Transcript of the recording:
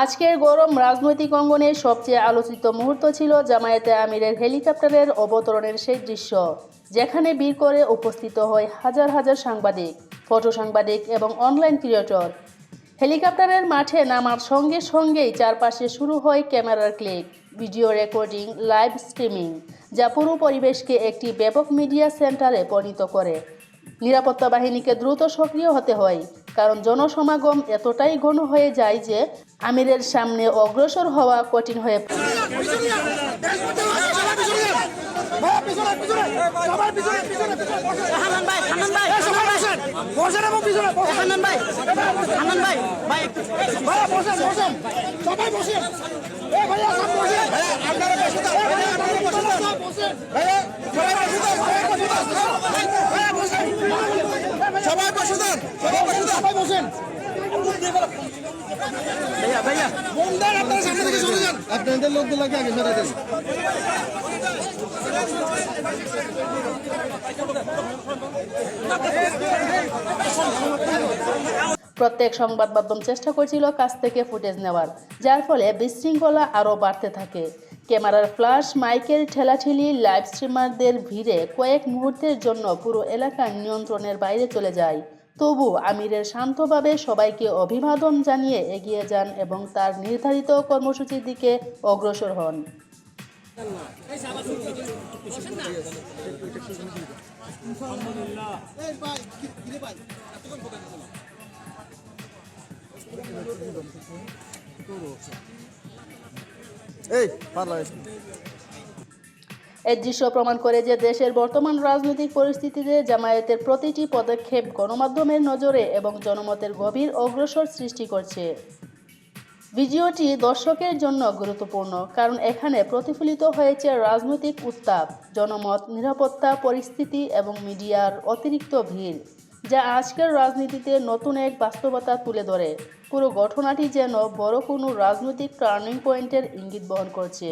আজকের গরম রাজনৈতিক অঙ্গনে সবচেয়ে আলোচিত মুহূর্ত ছিল জামায়াতে আমিরের হেলিকপ্টারের অবতরণের সেই দৃশ্য, যেখানে বীর করে উপস্থিত হয় হাজার হাজার সাংবাদিক, ফটো সাংবাদিক এবং অনলাইন ক্রিয়েটর হেলিকপ্টারের মাঠে নামার সঙ্গে সঙ্গেই চারপাশে শুরু হয় ক্যামেরার click, video recording live streaming যা পুরো পরিবেশকে একটি ব্যাপক মিডিয়া সেন্টারে পরিণত করে। নিরাপত্তা বাহিনীকে দ্রুত সক্রিয় হতে হয়। কারণ জনসমাগম এতটাই ঘন হয়ে যায় যে আমিরের সামনে অগ্রসর হওয়া কঠিন হয়ে পড়ে। যান। আপনাদের লোকগুলোকে আগে সরে দেন। প্রত্যেক সংবাদ মাধ্যম চেষ্টা করছিল কাছ থেকে ফুটেজ নেওয়ার যার ফলে বিশৃঙ্খলা আরও বাড়তে থাকে। ক্যামেরার ফ্ল্যাশ মাইকের ঠেলাঠেলি লাইভ স্ট্রিমারদের ভিড়ে কয়েক মুহূর্তের জন্য পুরো এলাকা নিয়ন্ত্রণের বাইরে চলে যায়। তবু আমিরের শান্তভাবে সবাইকে অভিবাদন জানিয়ে এগিয়ে যান এবং তার নির্ধারিত কর্মসূচির দিকে অগ্রসর হন। এই এই দৃশ্য প্রমাণ করে যে দেশের বর্তমান রাজনৈতিক পরিস্থিতিতে জামায়াতের প্রতিটি পদক্ষেপ গণমাধ্যমের নজরে এবং জনমতের গভীর অগ্রসর সৃষ্টি করছে। ভিডিওটি দর্শকের জন্য গুরুত্বপূর্ণ, কারণ এখানে প্রতিফলিত হয়েছে রাজনৈতিক উত্তাপ, জনমত নিরাপত্তা, পরিস্থিতি এবং মিডিয়ার অতিরিক্ত ভিড়, যা আজকের রাজনীতিতে নতুন এক বাস্তবতা তুলে ধরে। পুরো ঘটনাটি যেন বড় কোনো রাজনৈতিক টার্নিং পয়েন্টের ইঙ্গিত বহন করছে।